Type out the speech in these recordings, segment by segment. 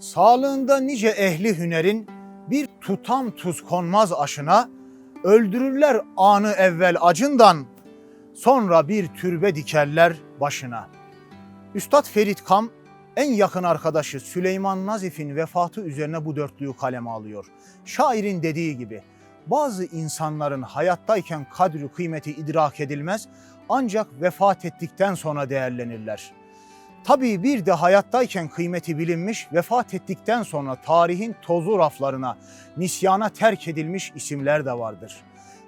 Sağlığında nice ehli hünerin bir tutam tuz konmaz aşına, öldürürler anı evvel acından, sonra bir türbe dikerler başına. Üstad Ferit Kam en yakın arkadaşı Süleyman Nazif'in vefatı üzerine bu dörtlüğü kaleme alıyor. Şairin dediği gibi bazı insanların hayattayken kadri kıymeti idrak edilmez ancak vefat ettikten sonra değerlenirler. Tabii bir de hayattayken kıymeti bilinmiş, vefat ettikten sonra tarihin tozlu raflarına, nisyana terk edilmiş isimler de vardır.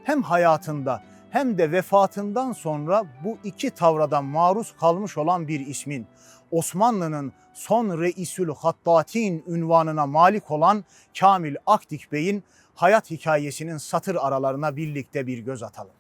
Hem hayatında hem de vefatından sonra bu iki tavradan maruz kalmış olan bir ismin, Osmanlı'nın son reisül hattatin ünvanına malik olan Kamil Akdik Bey'in hayat hikayesinin satır aralarına birlikte bir göz atalım.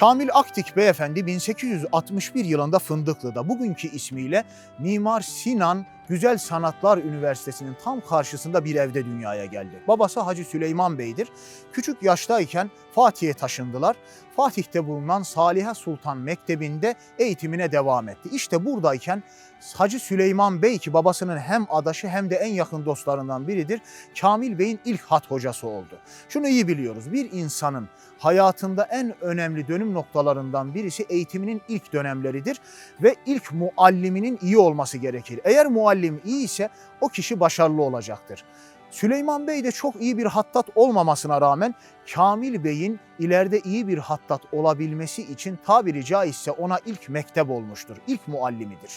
Kamil Aktik Beyefendi 1861 yılında Fındıklı'da. Bugünkü ismiyle Mimar Sinan Güzel Sanatlar Üniversitesi'nin tam karşısında bir evde dünyaya geldi. Babası Hacı Süleyman Bey'dir. Küçük yaştayken Fatih'e taşındılar. Fatih'te bulunan Saliha Sultan Mektebi'nde eğitimine devam etti. İşte buradayken Hacı Süleyman Bey ki babasının hem adaşı hem de en yakın dostlarından biridir. Kamil Bey'in ilk hat hocası oldu. Şunu iyi biliyoruz. Bir insanın hayatında en önemli dönüm noktalarından birisi eğitiminin ilk dönemleridir ve ilk mualliminin iyi olması gerekir. Eğer muallim iyi ise o kişi başarılı olacaktır. Süleyman Bey de çok iyi bir hattat olmamasına rağmen Kamil Bey'in ileride iyi bir hattat olabilmesi için tabiri caizse ona ilk mektep olmuştur, ilk muallimidir.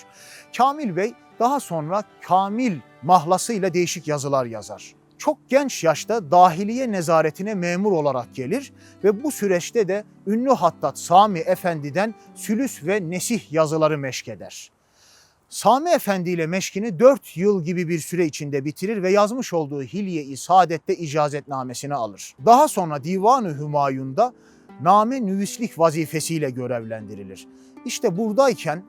Kamil Bey daha sonra Kamil mahlasıyla değişik yazılar yazar. Çok genç yaşta dahiliye nezaretine memur olarak gelir ve bu süreçte de ünlü hattat Sami Efendi'den sülüs ve nesih yazıları meşk eder. Sami Efendi ile meşkini 4 yıl gibi bir süre içinde bitirir ve yazmış olduğu Hilye-i Saadet'te icazetnamesini alır. Daha sonra Divan-ı Hümayun'da name nüvislik vazifesiyle görevlendirilir. İşte buradayken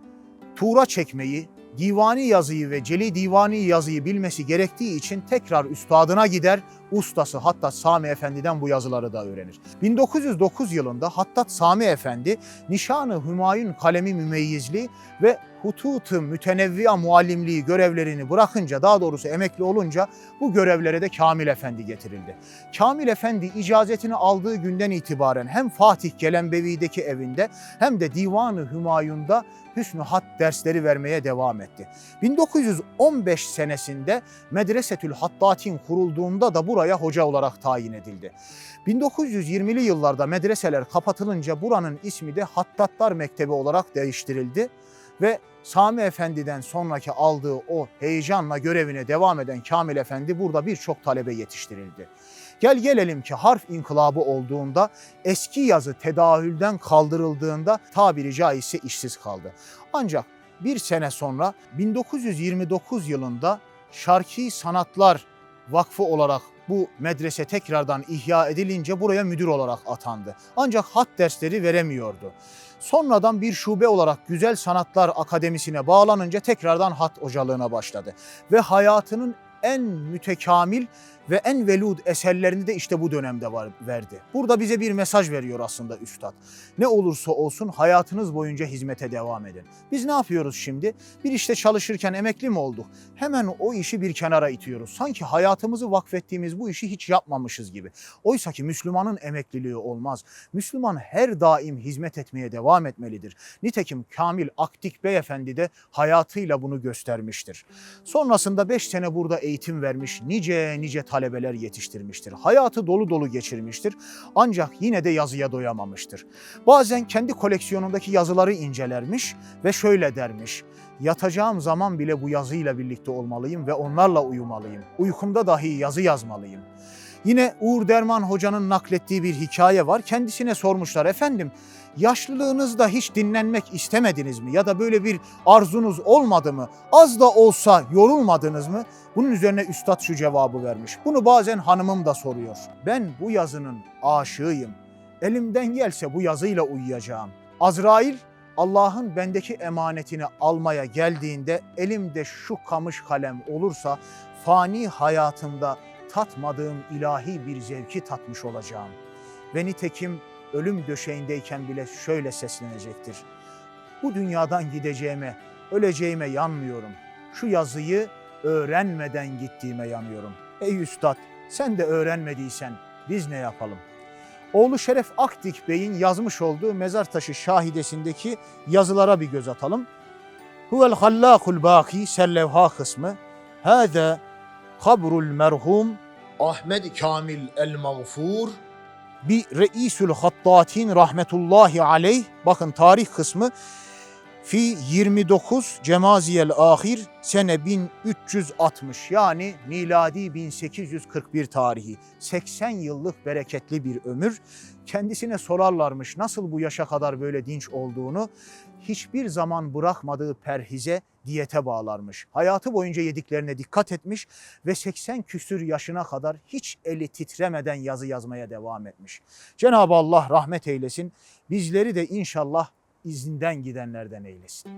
Tuğra çekmeyi, divani yazıyı ve celi divani yazıyı bilmesi gerektiği için tekrar üstadına gider, ustası Hattat Sami Efendi'den bu yazıları da öğrenir. 1909 yılında Hattat Sami Efendi Nişan-ı Hümayun kalemi mümeyyizliği ve hutut-ı mütenevviya muallimliği görevlerini bırakınca daha doğrusu emekli olunca bu görevlere de Kamil Efendi getirildi. Kamil Efendi icazetini aldığı günden itibaren hem Fatih Gelenbevi'deki evinde hem de Divan-ı Hümayun'da hüsnü hat dersleri vermeye devam etti. 1915 senesinde Medresetül Hattatin kurulduğunda da buraya hoca olarak tayin edildi. 1920'li yıllarda medreseler kapatılınca buranın ismi de Hattatlar Mektebi olarak değiştirildi ve Sami Efendi'den sonraki aldığı o heyecanla görevine devam eden Kamil Efendi burada birçok talebe yetiştirildi. Gel gelelim ki harf inkılabı olduğunda eski yazı tedahülden kaldırıldığında tabiri caizse işsiz kaldı. Ancak bir sene sonra 1929 yılında Şarki Sanatlar Vakfı olarak bu medrese tekrardan ihya edilince buraya müdür olarak atandı. Ancak hat dersleri veremiyordu. Sonradan bir şube olarak Güzel Sanatlar Akademisi'ne bağlanınca tekrardan hat hocalığına başladı. Ve hayatının en mütekamil ve en velud eserlerini de işte bu dönemde var, verdi. Burada bize bir mesaj veriyor aslında Üstad. Ne olursa olsun hayatınız boyunca hizmete devam edin. Biz ne yapıyoruz şimdi? Bir işte çalışırken emekli mi olduk? Hemen o işi bir kenara itiyoruz. Sanki hayatımızı vakfettiğimiz bu işi hiç yapmamışız gibi. Oysa ki Müslümanın emekliliği olmaz. Müslüman her daim hizmet etmeye devam etmelidir. Nitekim Kamil Aktik Beyefendi de hayatıyla bunu göstermiştir. Sonrasında 5 sene burada eğitim vermiş, nice nice talebeler yetiştirmiştir. Hayatı dolu dolu geçirmiştir. Ancak yine de yazıya doyamamıştır. Bazen kendi koleksiyonundaki yazıları incelermiş ve şöyle dermiş. Yatacağım zaman bile bu yazıyla birlikte olmalıyım ve onlarla uyumalıyım. Uykumda dahi yazı yazmalıyım. Yine Uğur Derman Hoca'nın naklettiği bir hikaye var. Kendisine sormuşlar efendim yaşlılığınızda hiç dinlenmek istemediniz mi? Ya da böyle bir arzunuz olmadı mı? Az da olsa yorulmadınız mı? Bunun üzerine üstad şu cevabı vermiş. Bunu bazen hanımım da soruyor. Ben bu yazının aşığıyım. Elimden gelse bu yazıyla uyuyacağım. Azrail Allah'ın bendeki emanetini almaya geldiğinde elimde şu kamış kalem olursa fani hayatımda tatmadığım ilahi bir zevki tatmış olacağım. Ve nitekim ölüm döşeğindeyken bile şöyle seslenecektir. Bu dünyadan gideceğime, öleceğime yanmıyorum. Şu yazıyı öğrenmeden gittiğime yanıyorum. Ey üstad sen de öğrenmediysen biz ne yapalım? Oğlu Şeref Akdik Bey'in yazmış olduğu mezar taşı şahidesindeki yazılara bir göz atalım. Huvel hallâkul bâki sellevha kısmı. Hâze kabrul merhum Ahmed Kamil el Mağfur bir Reisül Hattatin rahmetullahi aleyh. Bakın tarih kısmı fi 29 Cemaziyel Ahir sene 1360 yani miladi 1841 tarihi 80 yıllık bereketli bir ömür. Kendisine sorarlarmış nasıl bu yaşa kadar böyle dinç olduğunu hiçbir zaman bırakmadığı perhize diyete bağlarmış. Hayatı boyunca yediklerine dikkat etmiş ve 80 küsür yaşına kadar hiç eli titremeden yazı yazmaya devam etmiş. Cenab-ı Allah rahmet eylesin. Bizleri de inşallah izinden gidenlerden eylesin.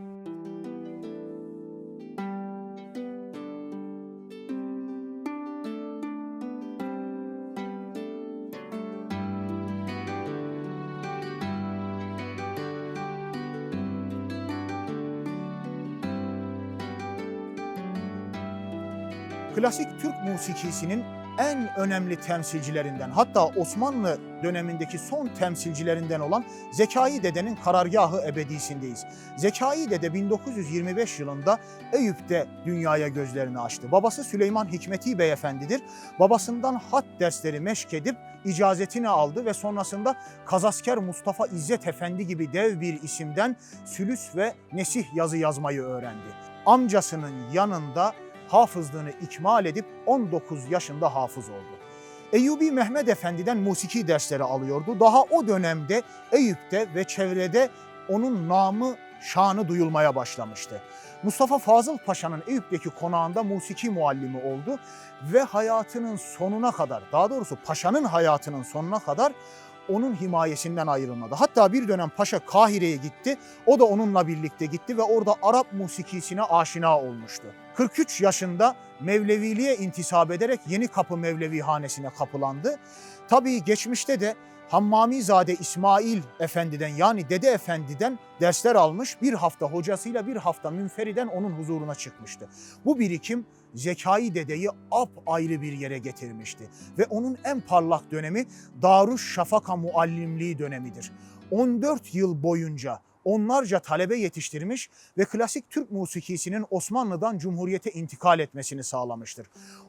Klasik Türk musikisinin en önemli temsilcilerinden hatta Osmanlı dönemindeki son temsilcilerinden olan Zekai Dede'nin karargahı ebedisindeyiz. Zekai Dede 1925 yılında Eyüp'te dünyaya gözlerini açtı. Babası Süleyman Hikmeti Beyefendidir. Babasından hat dersleri meşk edip icazetini aldı ve sonrasında Kazasker Mustafa İzzet Efendi gibi dev bir isimden sülüs ve nesih yazı yazmayı öğrendi. Amcasının yanında hafızlığını ikmal edip 19 yaşında hafız oldu. Eyyubi Mehmet Efendi'den musiki dersleri alıyordu. Daha o dönemde Eyüp'te ve çevrede onun namı, şanı duyulmaya başlamıştı. Mustafa Fazıl Paşa'nın Eyüp'teki konağında musiki muallimi oldu ve hayatının sonuna kadar, daha doğrusu paşanın hayatının sonuna kadar onun himayesinden ayrılmadı. Hatta bir dönem paşa Kahire'ye gitti. O da onunla birlikte gitti ve orada Arap musikisine aşina olmuştu. 43 yaşında Mevleviliğe intisap ederek Yeni Kapı Mevlevi Hanesi'ne kapılandı. Tabii geçmişte de Hammamizade İsmail Efendi'den yani Dede Efendi'den dersler almış. Bir hafta hocasıyla bir hafta münferiden onun huzuruna çıkmıştı. Bu birikim Zekai Dede'yi ap ayrı bir yere getirmişti. Ve onun en parlak dönemi Daruş Şafaka Muallimliği dönemidir. 14 yıl boyunca onlarca talebe yetiştirmiş ve klasik Türk musikisinin Osmanlı'dan Cumhuriyete intikal etmesini sağlamıştır.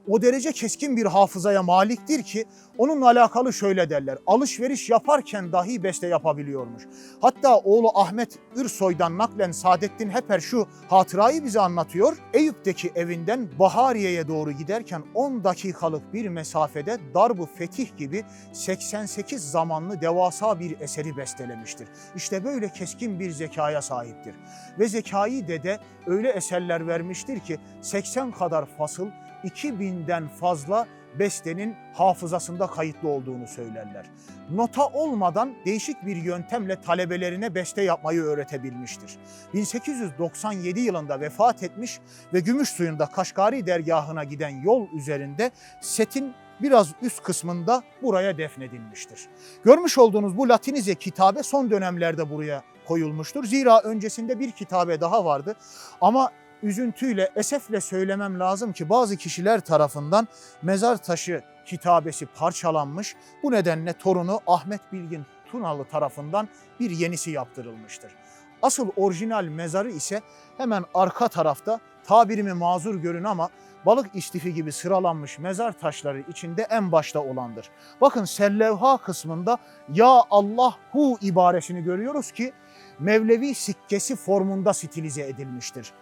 O derece keskin bir hafızaya maliktir ki onunla alakalı şöyle derler. Alışveriş yaparken dahi beste yapabiliyormuş. Hatta oğlu Ahmet Irsoy'dan naklen Saadettin Heper şu hatırayı bize anlatıyor. Eyüp'teki evinden Bahariye'ye doğru giderken 10 dakikalık bir mesafede Darbu Fetih gibi 88 zamanlı devasa bir eseri bestelemiştir. İşte böyle keskin bir zekaya sahiptir. Ve Zekai Dede öyle eserler vermiştir ki 80 kadar fasıl 2000'den fazla bestenin hafızasında kayıtlı olduğunu söylerler. Nota olmadan değişik bir yöntemle talebelerine beste yapmayı öğretebilmiştir. 1897 yılında vefat etmiş ve Gümüşsuyu'nda Kaşgari dergahına giden yol üzerinde setin biraz üst kısmında buraya defnedilmiştir. Görmüş olduğunuz bu Latinize kitabe son dönemlerde buraya koyulmuştur. Zira öncesinde bir kitabe daha vardı ama üzüntüyle, esefle söylemem lazım ki bazı kişiler tarafından mezar taşı kitabesi parçalanmış. Bu nedenle torunu Ahmet Bilgin Tunalı tarafından bir yenisi yaptırılmıştır. Asıl orijinal mezarı ise hemen arka tarafta tabirimi mazur görün ama balık istifi gibi sıralanmış mezar taşları içinde en başta olandır. Bakın sellevha kısmında ya Allahu ibaresini görüyoruz ki Mevlevi sikkesi formunda stilize edilmiştir.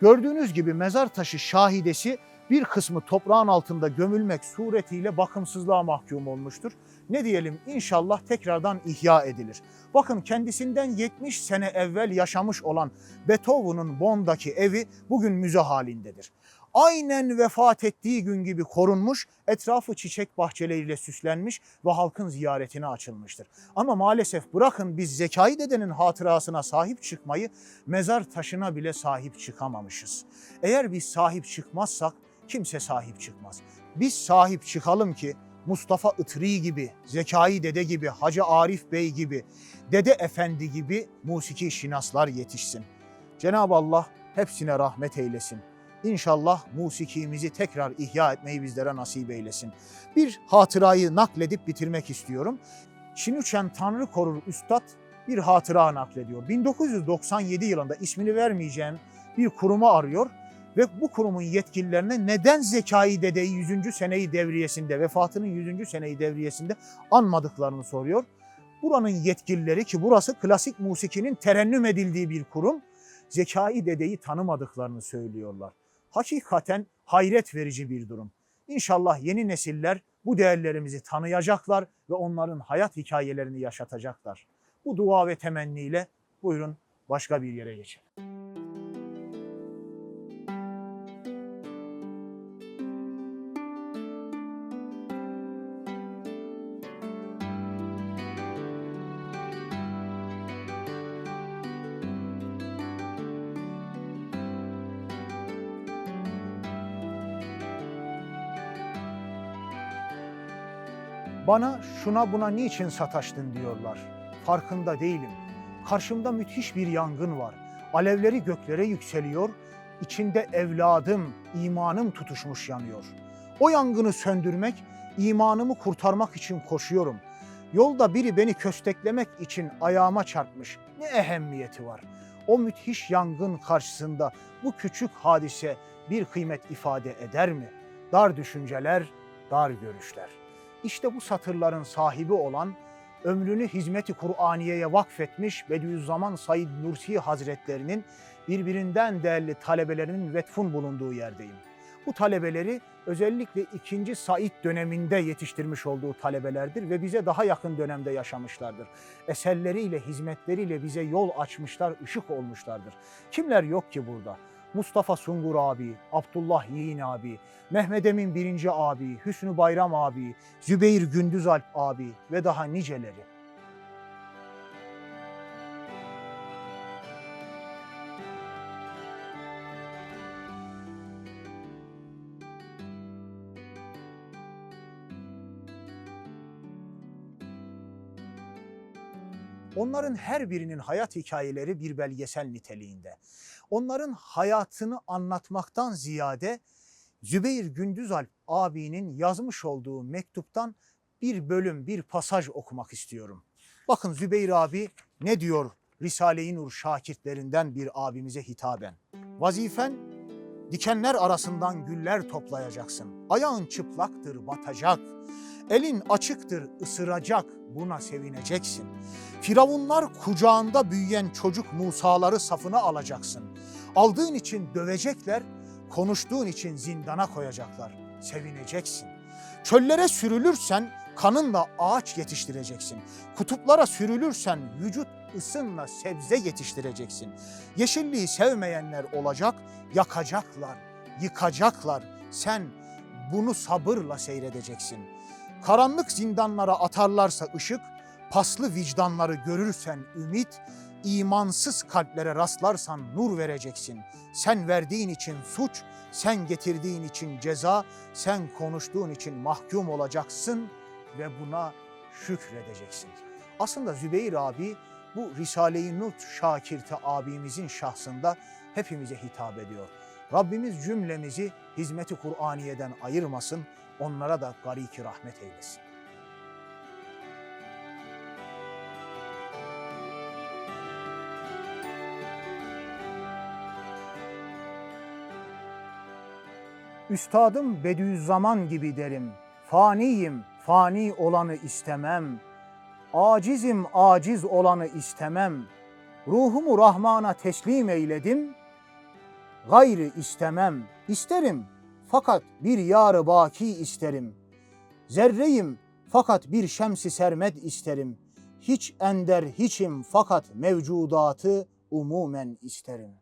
Gördüğünüz gibi mezar taşı şahidesi bir kısmı toprağın altında gömülmek suretiyle bakımsızlığa mahkum olmuştur. Ne diyelim inşallah tekrardan ihya edilir. Bakın kendisinden 70 sene evvel yaşamış olan Beethoven'ın Bonn'daki evi bugün müze halindedir. Aynen vefat ettiği gün gibi korunmuş, etrafı çiçek bahçeleriyle süslenmiş ve halkın ziyaretine açılmıştır. Ama maalesef bırakın biz Zekai dedenin hatırasına sahip çıkmayı, mezar taşına bile sahip çıkamamışız. Eğer biz sahip çıkmazsak kimse sahip çıkmaz. Biz sahip çıkalım ki Mustafa Itri gibi, Zekai Dede gibi, Hacı Arif Bey gibi, Dede Efendi gibi musiki şinaslar yetişsin. Cenab-ı Allah hepsine rahmet eylesin. İnşallah musikimizi tekrar ihya etmeyi bizlere nasip eylesin. Bir hatırayı nakledip bitirmek istiyorum. Çinüçen Tanrı Korur Üstad bir hatıra naklediyor. 1997 yılında ismini vermeyeceğim bir kurumu arıyor ve bu kurumun yetkililerine neden Zekai Dede'yi 100. seneyi devriyesinde, vefatının 100. seneyi devriyesinde anmadıklarını soruyor. Buranın yetkilileri ki burası klasik musikinin terennüm edildiği bir kurum, Zekai Dede'yi tanımadıklarını söylüyorlar. Hakikaten hayret verici bir durum. İnşallah yeni nesiller bu değerlerimizi tanıyacaklar ve onların hayat hikayelerini yaşatacaklar. Bu dua ve temenniyle buyurun başka bir yere geçelim. Bana şuna buna niçin sataştın diyorlar. Farkında değilim. Karşımda müthiş bir yangın var. Alevleri göklere yükseliyor. İçinde evladım, imanım tutuşmuş yanıyor. O yangını söndürmek, imanımı kurtarmak için koşuyorum. Yolda biri beni kösteklemek için ayağıma çarpmış. Ne ehemmiyeti var? O müthiş yangın karşısında bu küçük hadise bir kıymet ifade eder mi? Dar düşünceler, dar görüşler. İşte bu satırların sahibi olan, ömrünü hizmeti Kur'aniye'ye vakfetmiş Bediüzzaman Said Nursi Hazretlerinin birbirinden değerli talebelerinin vetfun bulunduğu yerdeyim. Bu talebeleri özellikle 2. Said döneminde yetiştirmiş olduğu talebelerdir ve bize daha yakın dönemde yaşamışlardır. Eserleriyle, hizmetleriyle bize yol açmışlar, ışık olmuşlardır. Kimler yok ki burada? Mustafa Sungur abi, Abdullah Yiğin abi, Mehmet Emin birinci abi, Hüsnü Bayram abi, Zübeyir Gündüzalp abi ve daha niceleri. Onların her birinin hayat hikayeleri bir belgesel niteliğinde. Onların hayatını anlatmaktan ziyade Zübeyir Gündüzalp abinin yazmış olduğu mektuptan bir bölüm, bir pasaj okumak istiyorum. Bakın Zübeyir abi ne diyor Risale-i Nur şakirtlerinden bir abimize hitaben. Vazifen dikenler arasından güller toplayacaksın. Ayağın çıplaktır batacak. Elin açıktır ısıracak buna sevineceksin. Firavunlar kucağında büyüyen çocuk Musa'ları safına alacaksın. Aldığın için dövecekler, konuştuğun için zindana koyacaklar. Sevineceksin. Çöllere sürülürsen kanınla ağaç yetiştireceksin. Kutuplara sürülürsen vücut ısınla sebze yetiştireceksin. Yeşilliği sevmeyenler olacak, yakacaklar, yıkacaklar. Sen bunu sabırla seyredeceksin. Karanlık zindanlara atarlarsa ışık, paslı vicdanları görürsen ümit, imansız kalplere rastlarsan nur vereceksin. Sen verdiğin için suç, sen getirdiğin için ceza, sen konuştuğun için mahkum olacaksın ve buna şükredeceksin. Aslında Zübeyir abi bu Risale-i Nur şakirti abimizin şahsında hepimize hitap ediyor. Rabbimiz cümlemizi hizmeti Kur'aniye'den ayırmasın, onlara da gariki rahmet eylesin. Üstadım Bediüzzaman gibi derim. Faniyim, fani olanı istemem. Acizim, aciz olanı istemem. Ruhumu Rahman'a teslim eyledim. Gayrı istemem. İsterim, fakat bir yarı baki isterim. Zerreyim fakat bir şemsi sermed isterim. Hiç ender hiçim fakat mevcudatı umumen isterim.